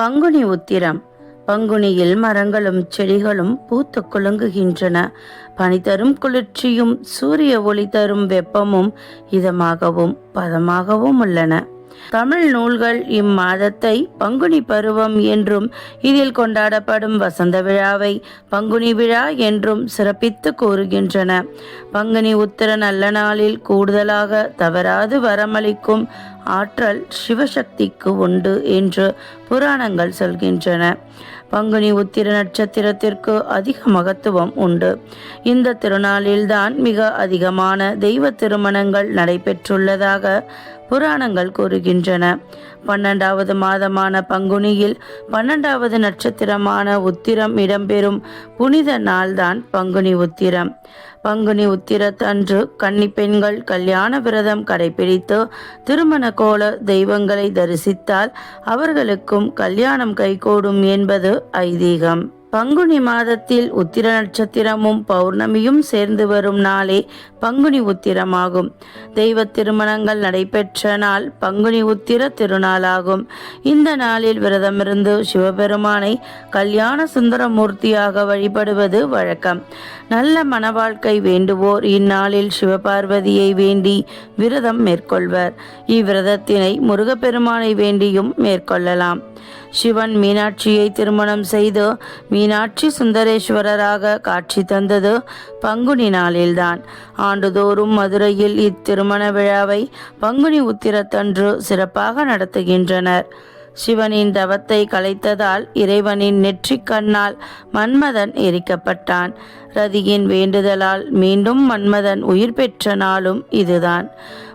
பங்குனி உத்திரம். பங்குனியில் மரங்களும் செடிகளும் பூத்து குலுங்குகின்றன. பனி தரும் குளிர்ச்சியும் சூரிய ஒளி தரும் வெப்பமும் இதமாகவும் பதமாகவும் உள்ளன. தமிழ் நூல்கள் இம்மாதத்தை பங்குனி பருவம் என்றும் இதில் கொண்டாடப்படும் வசந்த விழாவை பங்குனி விழா என்றும் சிறப்பித்து கூறுகின்றன. பங்குனி உத்திர நல்ல நாளில் கூடுதலாக தவறாது வரமளிக்கும் ஆற்றல் சிவசக்திக்கு உண்டு என்று புராணங்கள் சொல்கின்றன. பங்குனி உத்திர நட்சத்திரத்திற்கு அதிக மகத்துவம் உண்டு. இந்த திருநாளில்தான் மிக அதிகமான தெய்வ திருமணங்கள் நடைபெற்றுள்ளதாக புராணங்கள் கூறுகின்றன. பன்னெண்டாவது மாதமான பங்குனியில் பன்னெண்டாவது நட்சத்திரமான உத்திரம் இடம்பெறும் புனித நாள்தான் பங்குனி உத்திரம். பங்குனி உத்திரத்தன்று கன்னி பெண்கள் கல்யாண விரதம் கடைபிடித்து திருமண கோல தெய்வங்களை தரிசித்தால் அவர்களுக்கும் கல்யாணம் கைகூடும் என்பது ஐதீகம். பங்குனி மாதத்தில் உத்திர நட்சத்திரமும் பௌர்ணமியும் சேர்ந்து வரும் நாளே பங்குனி உத்திரமாகும். தெய்வ திருமணங்கள் நடைபெற்ற நாள் பங்குனி உத்திர திருநாளாகும். இந்த நாளில் விரதமிருந்து சிவபெருமானை கல்யாண சுந்தரமூர்த்தியாக வழிபடுவது வழக்கம். நல்ல மனவாழ்க்கை வேண்டுவோர் இந்நாளில் சிவபார்வதியை வேண்டி விரதம் மேற்கொள்வர். இவ்விரதத்தினை முருகப்பெருமானை வேண்டியும் மேற்கொள்ளலாம். சிவன் மீனாட்சியை திருமணம் செய்து மீனாட்சி சுந்தரேஸ்வரராக காட்சி தந்தது பங்குனி நாளில்தான். ஆண்டுதோறும் மதுரையில் இத்திருமண விழாவை பங்குனி உத்திரத்தன்று சிறப்பாக நடத்துகின்றனர். சிவனின் தவத்தை கலைத்ததால் இறைவனின் நெற்றிக் கண்ணால் மன்மதன் எரிக்கப்பட்டான். ரதியின் வேண்டுதலால் மீண்டும் மன்மதன் உயிர் பெற்ற நாளும் இதுதான்.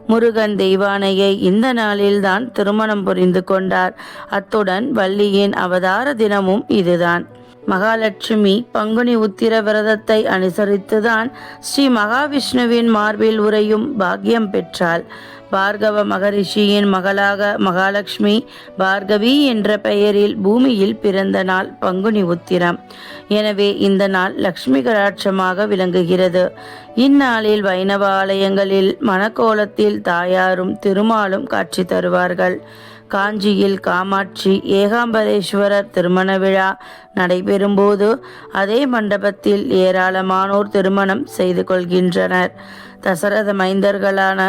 முருகன் தெய்வானையை இந்த நாளில்தான் திருமணம் புரிந்து கொண்டார். அத்துடன் வள்ளியின் அவதார தினமும் இதுதான். மகாலட்சுமி பங்குனி உத்திர விரதத்தை அனுசரித்துதான் ஸ்ரீ மகாவிஷ்ணுவின் மார்பில் உரையும் பாக்கியம் பெற்றாள். பார்கவ மகரிஷியின் மகளாக மகாலட்சுமி பார்கவி என்ற பெயரில் பூமியில் பிறந்த நாள் பங்குனி உத்திரம். எனவே இந்த நாள் லக்ஷ்மி கடாட்சமாக விளங்குகிறது. இந்நாளில் வைணவ ஆலயங்களில் மணக்கோலத்தில் தாயாரும் திருமாலும் காட்சி தருவார்கள். காஞ்சியில் காமாட்சி ஏகாம்பரேஸ்வரர் திருமண விழா நடைபெறும்போது அதே மண்டபத்தில் ஏராளமானோர் திருமணம் செய்து கொள்கின்றனர். தசரத மைந்தர்களான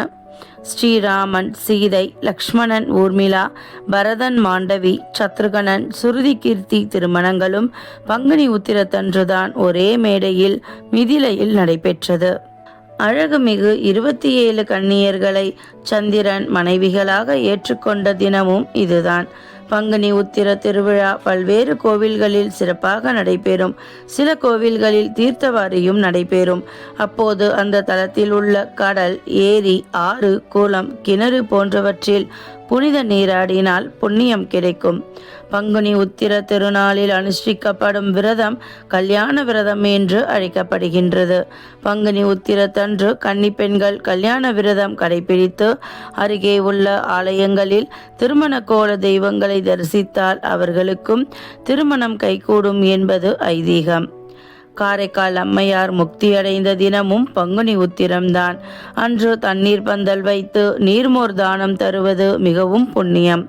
ஸ்ரீராமன் சீதை லக்ஷ்மணன் ஊர்மிளா பரதன் மாண்டவி சத்ருகணன் சுருதி கீர்த்தி திருமணங்களும் பங்குனி உத்திரத்தன்றுதான் ஒரே மேடையில் மிதிலையில் நடைபெற்றது. அழகுமிகு இருபத்தி ஏழு கன்னியர்களை சந்திரன் மனைவிகளாக ஏற்றுக்கொண்ட தினமும் இதுதான். பங்குனி உத்திர திருவிழா பல்வேறு கோவில்களில் சிறப்பாக நடைபெறும். சில கோவில்களில் தீர்த்தவாரியும் நடைபெறும். அப்போது அந்த தலத்தில் உள்ள கடல் ஏரி ஆறு குளம் கிணறு போன்றவற்றில் புனித நீராடினால் புண்ணியம் கிடைக்கும். பங்குனி உத்திர திருநாளில் அனுஷ்டிக்கப்படும் விரதம் கல்யாண விரதம் என்று அழைக்கப்படுகின்றது. பங்குனி உத்திரத்தன்று கன்னி பெண்கள் கல்யாண விரதம் கடைபிடித்து அருகே உள்ள ஆலயங்களில் திருமண கோல தெய்வங்களை தரிசித்தால் அவர்களுக்கும் திருமணம் கைகூடும் என்பது ஐதீகம். காரைக்கால் அம்மையார் முக்தியடைந்த தினமும் பங்குனி உத்திரம்தான். அன்று தண்ணீர் பந்தல் வைத்து நீர்மோர் தானம் தருவது மிகவும் புண்ணியம்.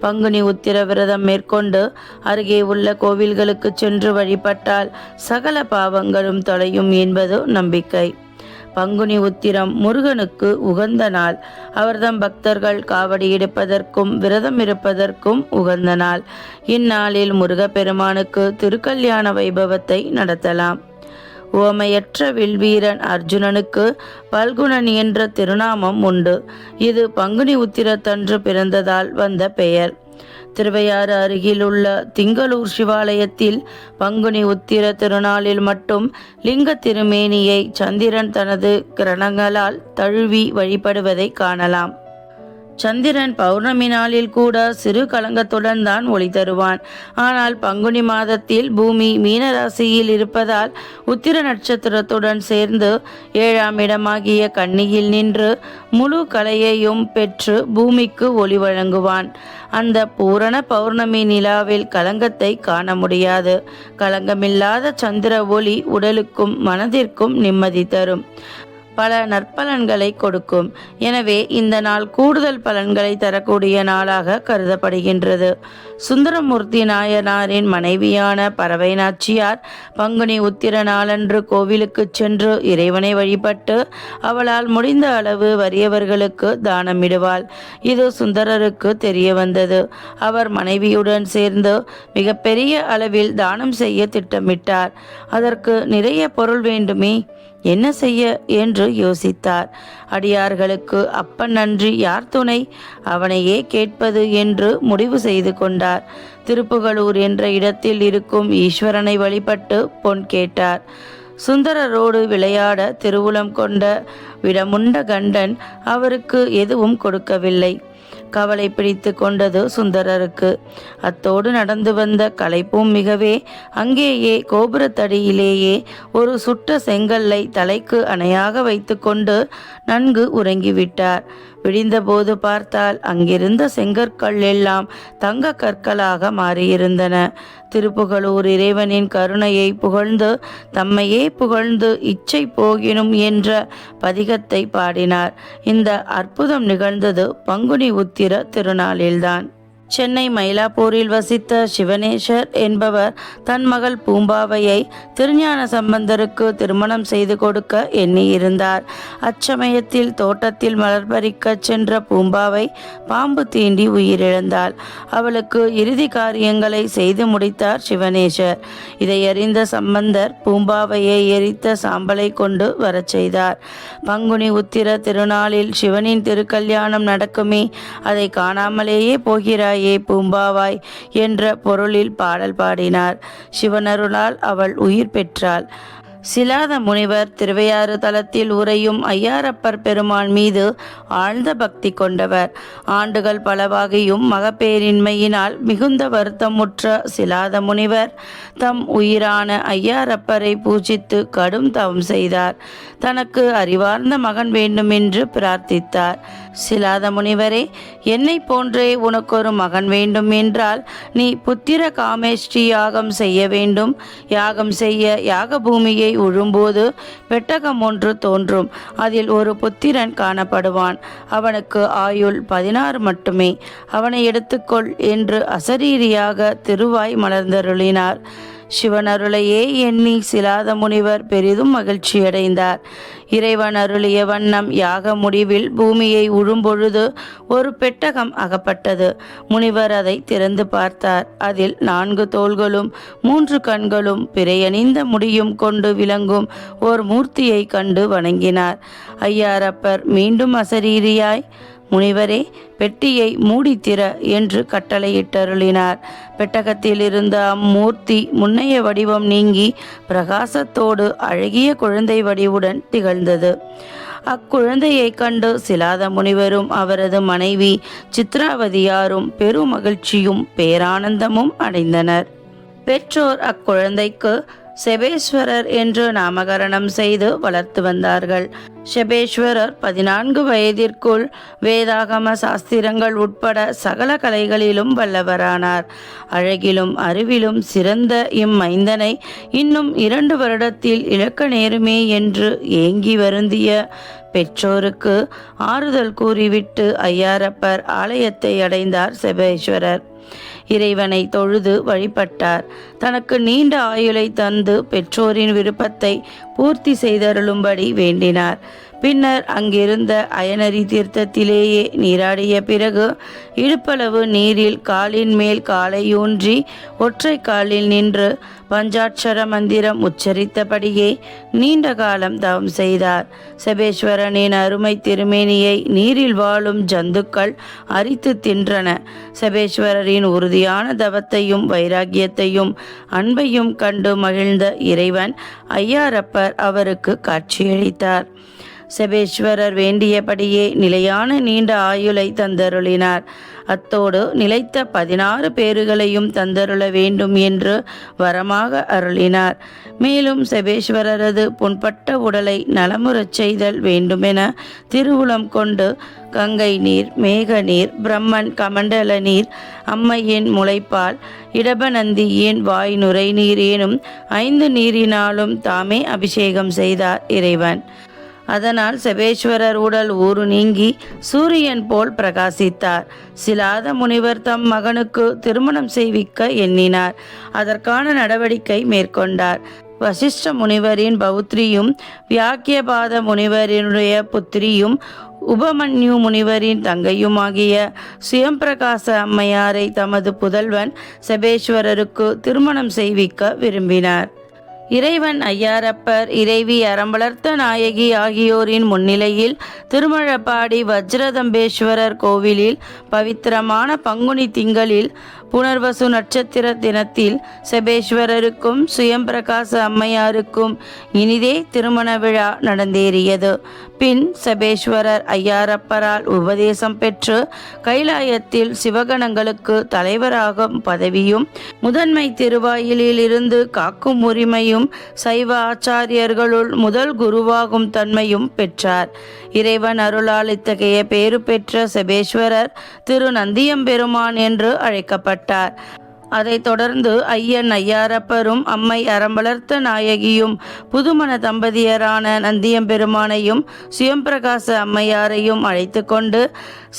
பங்குனி உத்திர விரதம் மேற்கொண்டு அருகே உள்ள கோவில்களுக்கு சென்று வழிபட்டால் சகல பாவங்களும் தொலையும் என்பது நம்பிக்கை. பங்குனி உத்திரம் முருகனுக்கு உகந்த நாள். அவர்தம் பக்தர்கள் காவடி எடுப்பதற்கும் விரதம் இருப்பதற்கும் உகந்த நாள். இந்நாளில் முருகப்பெருமானுக்கு திருக்கல்யாண வைபவத்தை நடத்தலாம். ஓமையற்ற வில்வீரன் அர்ஜுனனுக்கு பல்குணன் என்ற திருநாமம் உண்டு. இது பங்குனி உத்திரத்தன்று பிறந்ததால் வந்த பெயர். திருவையாறு அருகில் உள்ள திங்களூர் சிவாலயத்தில் பங்குனி உத்திர திருநாளில் மட்டும் லிங்க திருமேனியை சந்திரன் தனது கிரணங்களால் தழுவி வழிபடுவதை காணலாம். சந்திரன் பௌர்ணமி நாளில் கூட சிறு கலங்கத்துடன் தான் ஒளி தருவான். ஆனால் பங்குனி மாதத்தில் பூமி மீனராசியில் இருப்பதால் உத்திர நட்சத்திரத்துடன் சேர்ந்து ஏழாம் இடமாகிய கன்னியில் நின்று முழு கலையையும் பெற்று பூமிக்கு ஒளி வழங்குவான். அந்த பூரண பௌர்ணமி நிலாவில் கலங்கத்தை காண முடியாது. கலங்கமில்லாத சந்திர ஒளி உடலுக்கும் மனதிற்கும் நிம்மதி தரும். பல நற்பலன்களை கொடுக்கும். எனவே இந்த நாள் கூடுதல் பலன்களை தரக்கூடிய நாளாக கருதப்படுகின்றது. சுந்தரமூர்த்தி நாயனாரின் மனைவியான பறவை நாச்சியார் பங்குனி உத்திர நாளன்று கோவிலுக்கு சென்று இறைவனை வழிபட்டு அவளால் முடிந்த அளவு வறியவர்களுக்கு தானமிடுவாள். இது சுந்தரருக்கு தெரிய வந்தது அவர் மனைவியுடன் சேர்ந்து மிகப்பெரிய அளவில் தானம் செய்ய திட்டமிட்டார். அதற்கு நிறைய பொருள் வேண்டுமே? என்ன செய்ய என்று யோசித்தார். அடியார்களுக்கு அப்பன் நன்றி யார் துணை? அவனையே கேட்பது என்று முடிவு செய்து கொண்டார். திருப்புகளூர் என்ற இடத்தில் இருக்கும் ஈஸ்வரனை வழிபட்டு பொன் கேட்டார். சுந்தரரோடு விளையாட திருவுளம் கொண்ட விடமுண்ட கண்டன் அவருக்கு எதுவும் கொடுக்கவில்லை. கவலை பிடித்து கொண்டது சுந்தரருக்கு. அத்தோடு நடந்து வந்த களைப்பும் மிகவே அங்கேயே கோபுரத்தடியிலேயே ஒரு சுட்ட செங்கல்லை தலைக்கு அணையாக வைத்துக்கொண்டு நன்கு உறங்கிவிட்டார். விடிந்தபோது பார்த்தால் அங்கிருந்த செங்கற்கள் எல்லாம் தங்க கற்களாக மாறியிருந்தன. திருப்புகழூர் இறைவனின் கருணையை புகழ்ந்து தம்மையே புகழ்ந்து இச்சை போகினும் என்ற பதிகத்தை பாடினார். இந்த அற்புதம் நிகழ்ந்தது பங்குனி உத்திர திருநாளில்தான். சென்னை மயிலாப்பூரில் வசித்த சிவனேஷர் என்பவர் தன் மகள் பூம்பாவையை திருஞான சம்பந்தருக்கு திருமணம் செய்து கொடுக்க எண்ணியிருந்தார். அச்சமயத்தில் தோட்டத்தில் மலர் பறிக்கச் சென்ற பூம்பாவை பாம்பு தீண்டி உயிரிழந்தாள். அவளுக்கு இறுதி காரியங்களை செய்து முடித்தார் சிவனேஷர் இதை அறிந்த சம்பந்தர் பூம்பாவையை எரித்த சாம்பலை கொண்டு வரச் செய்தார். பங்குனி உத்திர திருநாளில் சிவனின் திருக்கல்யாணம் நடக்குமே அதை காணாமலேயே போகிறாய் பூம்பாவாய் என்ற பொருளில் பாடல் பாடினார். சிவனருளால் அவள் உயிர் பெற்றாள். சிலாத முனிவர் திருவையாறு தலத்தில் உறையும் ஐயாரப்பர் பெருமான் மீது ஆழ்ந்த பக்தி கொண்டவர். ஆண்டுகள் பலவாகியும் மகப்பேரின்மையினால் மிகுந்த வருத்தமுற்ற சிலாத முனிவர் தம் உயிரான ஐயாரப்பரை பூஜித்து கடும் தவம் செய்தார். தனக்கு அறிவார்ந்த மகன் வேண்டுமென்று பிரார்த்தித்தார். சிலாத முனிவரே என்னை போன்றே உனக்கொரு மகன் வேண்டும் என்றால் நீ புத்திர காமேஷ்டி யாகம் செய்ய வேண்டும். யாகம் செய்ய யாக பூமியை உழும்போது பெட்டகம் ஒன்று தோன்றும். அதில் ஒரு புத்திரன் காணப்படுவான். அவனுக்கு ஆயுள் பதினாறு மட்டுமே. அவனை எடுத்துக்கொள் என்று அசரீரியாக திருவாய் மலர்ந்தருளினார். சிவன் அருளையே எண்ணி சிலாத முனிவர் பெரிதும் மகிழ்ச்சியடைந்தார் இறைவன் அருளிய வண்ணம் யாக முடிவில் பூமியை உழும்பொழுது ஒரு பெட்டகம் அகப்பட்டது. முனிவர் அதை திறந்து பார்த்தார். அதில் நான்கு தோள்களும் மூன்று கண்களும் பிறையணிந்த முடியும் கொண்டு விளங்கும் ஓர் மூர்த்தியை கண்டு வணங்கினார். ஐயாரப்பர் மீண்டும் அசரீரியாய் முனிவரே பெட்டியை மூடித்திற என்று கட்டளையிட்டருளினார். பெட்டகத்தில் இருந்த அம்மூர்த்தி முன்னைய வடிவம் நீங்கி பிரகாசத்தோடு அழகிய குழந்தை வடிவுடன் திகழ்ந்தது. அக்குழந்தையை கண்டு சிலாத முனிவரும் அவரது மனைவி சித்ராவதியாரும் பெருமகிழ்ச்சியும் பேரானந்தமும் அடைந்தனர். பெற்றோர் அக்குழந்தைக்கு செபேஸ்வரர் என்று நாமகரணம் செய்து வளர்த்து வந்தார்கள். செபேஸ்வரர் பதினான்கு வயதிற்குள் வேதாகம சாஸ்திரங்கள் உட்பட சகல கலைகளிலும் வல்லவரானார். அழகிலும் அறிவிலும் சிறந்த இம்மைந்தனை இன்னும் இரண்டு வருடத்தில் இழக்க நேருமே என்று ஏங்கி வருந்திய பெற்றோருக்கு ஆறுதல் கூறிவிட்டு ஐயாரப்பர் ஆலயத்தை அடைந்தார் செபேஸ்வரர். இறைவனை தொழுது வழிபட்டார். தனக்கு நீண்ட ஆயுளை தந்து பெற்றோரின் விருப்பத்தை பூர்த்தி செய்தருளும்படி வேண்டினார். பின்னர் அங்கிருந்த அயனரி தீர்த்தத்திலேயே நீராடிய பிறகு இடுப்பளவு நீரில் காலின் மேல் காலையூன்றி ஒற்றை காலில் நின்று பஞ்சாட்சர மந்திரம் உச்சரித்தபடியே நீண்ட காலம் தவம் செய்தார். செபேஸ்வரனின் அருமை திருமேனியை நீரில் வாழும் ஜந்துக்கள் அரித்து தின்றன. செபேஸ்வரரின் உறுதியான தவத்தையும் வைராக்கியத்தையும் அன்பையும் கண்டு மகிழ்ந்த இறைவன் ஐயாரப்பர் அவருக்கு காட்சியளித்தார். செபேஸ்வரர் வேண்டியபடியே நிலையான நீண்ட ஆயுளை தந்தருளினார். அத்தோடு நிலைத்த பதினாறு பேறுகளையும் தந்தருள வேண்டும் என்று வரமாக அருளினார். மேலும் செபேஸ்வரரது புண்பட்ட உடலை நலமுறச் செய்தல் வேண்டுமென திருவுளம் கொண்டு கங்கை நீர் மேக நீர் பிரம்மன் கமண்டல நீர் அம்மையின் முளைப்பால் இடபநந்தியின் வாய் நுரை நீரேனும் ஐந்து நீரினாலும் தாமே அபிஷேகம் செய்தார் இறைவன். அதனால் செபேஸ்வரர் உடல் ஊறு நீங்கி சூரியன் போல் பிரகாசித்தார். சிலாத முனிவர் தம் மகனுக்கு திருமணம் செய்விக்க எண்ணினார். அதற்கான நடவடிக்கை மேற்கொண்டார். வசிஷ்ட முனிவரின் பௌத்ரியும் வியாக்கியபாத முனிவரினுடைய புத்திரியும் உபமன்யு முனிவரின் தங்கையுமாகிய சுயம்பிரகாச அம்மையாரை தமது புதல்வன் செபேஸ்வரருக்கு திருமணம் செய்விக்க விரும்பினார். இறைவன் ஐயாரப்பர் இறைவி அறம்பளர்த்த நாயகி ஆகியோரின் முன்னிலையில் திருமழப்பாடி வஜ்ரதம்பேஸ்வரர் கோவிலில் பவித்திரமான பங்குனி திங்களில் புனர்வசு நட்சத்திர தினத்தில் செபேஸ்வரருக்கும் சுயம்பிரகாச அம்மையாருக்கும் இனிதே திருமண விழா நடந்தேறியது. பின் செபேஸ்வரர் ஐயாரப்பரால் உபதேசம் பெற்று கைலாயத்தில் சிவகணங்களுக்கு தலைவராகும் பதவியும் முதன்மை திருவாயிலில் இருந்து காக்கும் உரிமையும் சைவ ஆச்சாரியர்களுள் முதல் குருவாகும் தன்மையும் பெற்றார். இறைவன் அருளால் இத்தகைய பேறு பெற்ற செபேஸ்வரர் திரு நந்தியம்பெருமான் என்று அழைக்கப்பட்டார். பட்டார் அதைத் தொடர்ந்து ஐயன் ஐயாரப்பரும் அம்மை அறம்பளர்த்த நாயகியும் புதுமண தம்பதியரான நந்தியம்பெருமானையும் சுயம்பிரகாச அம்மையாரையும் அழைத்து கொண்டு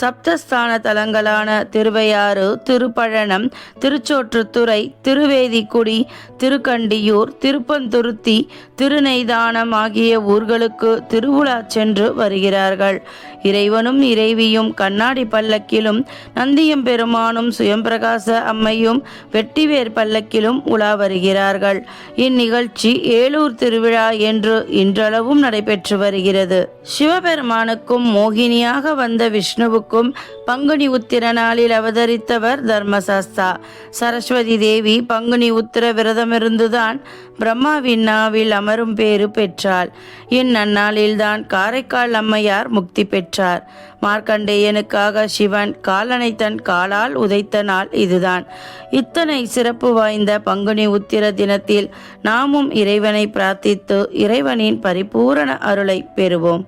சப்தஸ்தான தலங்களான திருவையாறு திருப்பழனம் திருச்சோற்றுத்துறை திருவேதிக்குடி திருக்கண்டியூர் திருப்பந்துருத்தி திருநெய்தானம் ஆகிய ஊர்களுக்கு திருவுலா சென்று வருகிறார்கள். இறைவனும் இறைவியும் கண்ணாடி பல்லக்கிலும் நந்தியம்பெருமானும் சுயம்பிரகாச அம்மையும் வெட்டிவேர் பல்லக்கிலும் உலா வருகிறார்கள். இந்நிகழ்ச்சி ஏலூர் திருவிழா என்று இன்றளவும் நடைபெற்று வருகிறது. சிவபெருமானுக்கும் மோகினியாக வந்த விஷ்ணுவுக்கும் பங்குனி உத்திர நாளில் அவதரித்தவர் தர்மசாஸ்தா. சரஸ்வதி தேவி பங்குனி உத்திர விரதமிருந்துதான் பிரம்மாவின் நாவில் அமரும் பேறு பெற்றாள். இந்நன்னாளில்தான் காரைக்கால் அம்மையார் முக்தி பெற்றார். மார்க்கண்டேயனுக்காக சிவன் காலனை தன் காலால் உதைத்த நாள் இதுதான். இத்தனை சிறப்பு வாய்ந்த பங்குனி உத்திர தினத்தில் நாமும் இறைவனை பிரார்த்தித்து இறைவனின் பரிபூரண அருளை பெறுவோம்.